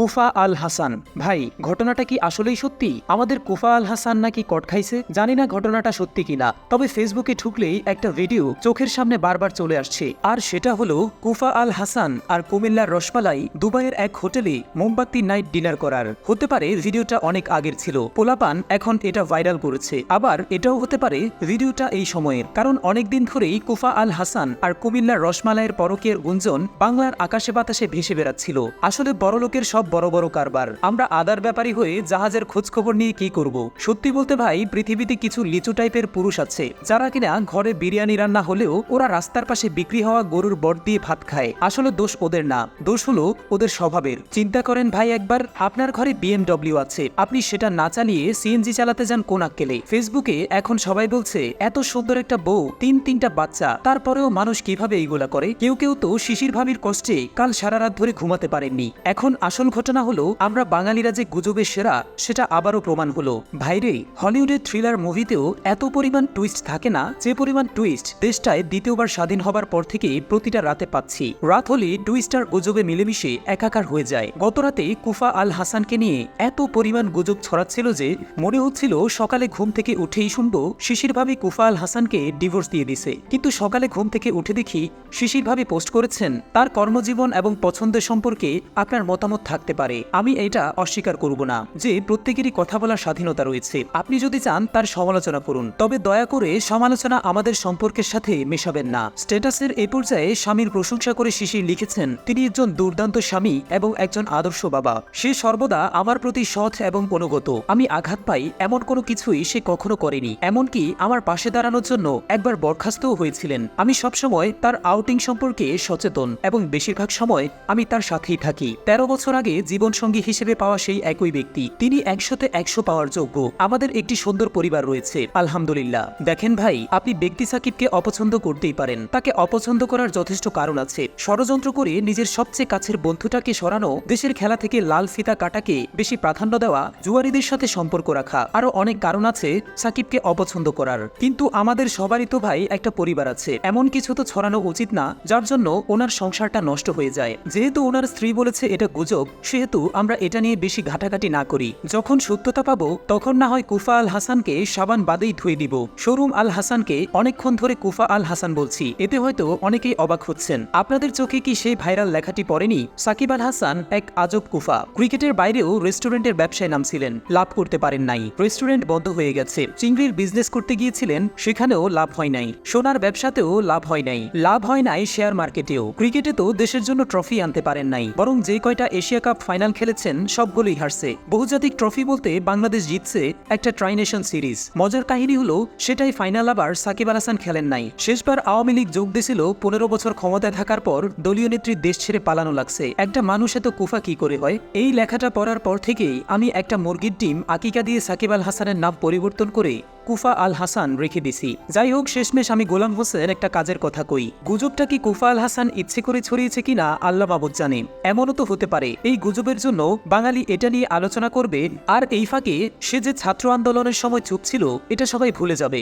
কুফা আল হাসান। ভাই, ঘটনাটা কি আসলেই সত্যি? আমাদের কুফা আল হাসান নাকি কট খাইছে? জানি না ঘটনাটা সত্যি কিনা। তবে ফেসবুকে ঢুকলেই একটা ভিডিও চোখের সামনে বারবার চলে আসছে। আর সেটা হলো কুফা আল হাসান আর কুমিল্লার রসমালাই দুবাইয়ের এক হোটেলে মোমবাতি নাইট ডিনার করার। হতে পারে ভিডিওটা অনেক আগের ছিল। পোলাপান এখন এটা ভাইরাল করেছে। আবার এটাও হতে পারে ভিডিওটা এই সময়ের। কারণ অনেকদিন ধরেই কুফা আল হাসান আর কুমিল্লার রসমালাইয়ের পরকের গুঞ্জন বাংলার আকাশে বাতাসে ভেসে বেড়াচ্ছিল। আসলে বড়লোকের সব বড় বড় কারবার। আমরা আদার ব্যাপারী হয়ে জাহাজের খোঁজ খবর নিয়ে কি করব? সত্যি বলতে ভাই, পৃথিবীতে কিছু লিচু টাইপের পুরুষ আছে, যারা কিনা ঘরে বিরিয়ানি রান্না হলেও ওরা রাস্তার পাশে বিক্রি হওয়া গরুর বট দিয়ে ভাত খায়। আসলে দোষ ওদের না। দোষ হলো ওদের স্বভাবের। চিন্তা করেন ভাই একবার, আপনার ঘরে বিএমডব্লিউ আছে। আপনি সেটা না চালিয়ে সিএনজি চালাতে যান কোন আক্কেলে। ফেসবুকে এখন সবাই বলছে, এত সুন্দর একটা বউ, তিন তিনটা বাচ্চা। তারপরেও মানুষ কীভাবে এইগুলা করে? কেউ কেউ তো শিশির ভাবির কষ্টে কাল সারা রাত ধরে ঘুমাতে পারেননি। এখন আসল ঘটনা হলো, আমরা বাঙালিরা যে গুজবে সেরা, সেটা আবারও প্রমাণ হলো। ভাইরে, হলিউডের থ্রিলার মুভিতেও এত পরিমাণ টুইস্ট থাকে না? যে পরিমাণ টুইস্ট দেশটায় দ্বিতীয়বার স্বাধীন হবার পর থেকে প্রতিটা রাতে পাচ্ছি। রাত হলে টুইস্ট আর গুজবে মিলেমিশে একাকার হয়ে যায়। গত রাতে কুফা আল হাসানকে নিয়ে এত পরিমাণ গুজব ছড়াচ্ছিল যে, মনে হচ্ছিল সকালে ঘুম থেকে উঠেই শুনব, শিশির ভাবি কুফা আল হাসানকে ডিভোর্স দিয়ে দিছে। কিন্তু সকালে ঘুম থেকে উঠে দেখি, শিশির ভাবি পোস্ট করেছেন, তার কর্মজীবন এবং পছন্দের সম্পর্কে আপনার মতামত থাকতে পারে। আমি এটা অস্বীকার করব না যে প্রত্যেকেরই কথা বলার স্বাধীনতা রয়েছে। আপনি যদি চান তার সমালোচনা করুন, তবে দয়া করে সমালোচনা আমাদের সম্পর্কের সাথে মেশাবেন না। স্ট্যাটাসের এ পর্যায়ে স্বামীর প্রশংসা করে শিশির লিখেছেন, তিনি একজন দুর্দান্ত স্বামী এবং একজন আদর্শ বাবা। সে সর্বদা আমার প্রতি সৎ এবং অনুগত। আমি আঘাত পাই এমন কোনো কিছুই সে কখনো করেনি। এমনকি আমার পাশে দাঁড়ানোর জন্য একবার বরখাস্তও হয়েছিলেন। আমি সবসময় তার আউটিং সম্পর্কে সচেতন এবং বেশিরভাগ সময় আমি তার সাথেই থাকি। তেরো বছর আগে জীবনসঙ্গী হিসেবে পাওয়া সেই একই ব্যক্তি। তিনি একশোতে একশো পাওয়ার যোগ্য। আমাদের একটি সুন্দর পরিবার রয়েছে। আলহামদুলিল্লাহ। দেখেন ভাই, আপনি ব্যক্তি সাকিবকে অপছন্দ করতেই পারেন। তাকে অপছন্দ করার যথেষ্ট কারণ আছে। ষড়যন্ত্র করে নিজের সবচেয়ে কাছের বন্ধুটাকে সরানো, দেশের খেলা থেকে লাল ফিতা কাটাকে বেশি প্রাধান্য দেওয়া, জুয়ারিদের সাথে সম্পর্ক রাখা, আরও অনেক কারণ আছে সাকিবকে অপছন্দ করার। কিন্তু আমাদের সবারই তো ভাই একটা পরিবার আছে। এমন কিছু তো ছড়ানো উচিত না, যার জন্য ওনার সংসারটা নষ্ট হয়ে যায়। যেহেতু ওনার স্ত্রী বলেছে এটা গুজব সেহেতু আমরা এটা নিয়ে বেশি ঘাটাঘাটি না করি। যখন সত্যতা পাবো, তখন না হয় কুফা আল হাসানকে সাবান বাদেই ধুয়ে দিব। শোরুম আল হাসানকে অনেকক্ষণ ধরে কুফা আল হাসান বলছি। এতে হয়তো অনেকেই অবাক হচ্ছেন। আপনাদের চোখে কি সেই ভাইরাল লেখাটি পড়েনি? সাকিব আল হাসান এক আজব কুফা। ক্রিকেটের বাইরেও রেস্টুরেন্টের ব্যবসায় নামছিলেন। লাভ করতে পারেন নাই। রেস্টুরেন্ট বন্ধ হয়ে গেছে। চিংড়ির বিজনেস করতে গিয়েছিলেন, সেখানেও লাভ হয় নাই। সোনার ব্যবসাতেও লাভ হয় নাই। লাভ হয় নাই শেয়ার মার্কেটেও। ক্রিকেটে তো দেশের জন্য ট্রফি আনতে পারেন নাই। বরং যে কয়টা এশিয়া কাপ ফাইনাল খেলেছেন সবগুলোই হারছে। বহুজাতিক ট্রফি বলতে বাংলাদেশ জিতছে একটা ট্রাইনেশন সিরিজ মজার কাহিনী হলো, সেটাই ফাইনাল আবার সাকিব আল হাসান খেলেন নাই। শেষবার আওয়ামী লীগ যোগ দিছিল পনেরো বছর ক্ষমতায় থাকার পর দলীয় নেত্রীর দেশ ছেড়ে পালানো লাগছে। একটা মানুষ এত কুফা কি করে হয়? এই লেখাটা পড়ার পর থেকেই আমি একটা মুরগির ডিম আকিকা দিয়ে সাকিব আল হাসানের নাম পরিবর্তন করে কুফা আল হাসান রেখে দিছি। যাই হোক শেষমেশ আমি গোলাম হোসেন একটা কাজের কথা কই। গুজবটা কি কুফা আল হাসান ইচ্ছে করে ছড়িয়েছে কিনা, আল্লাহ বাবদ জানে। এমনও তো হতে পারে। এই গুজবের জন্য বাঙালি এটা নিয়ে আলোচনা করবে, আর এই ফাঁকে সে যে ছাত্র আন্দোলনের সময় চুপ ছিল, এটা সবাই ভুলে যাবে।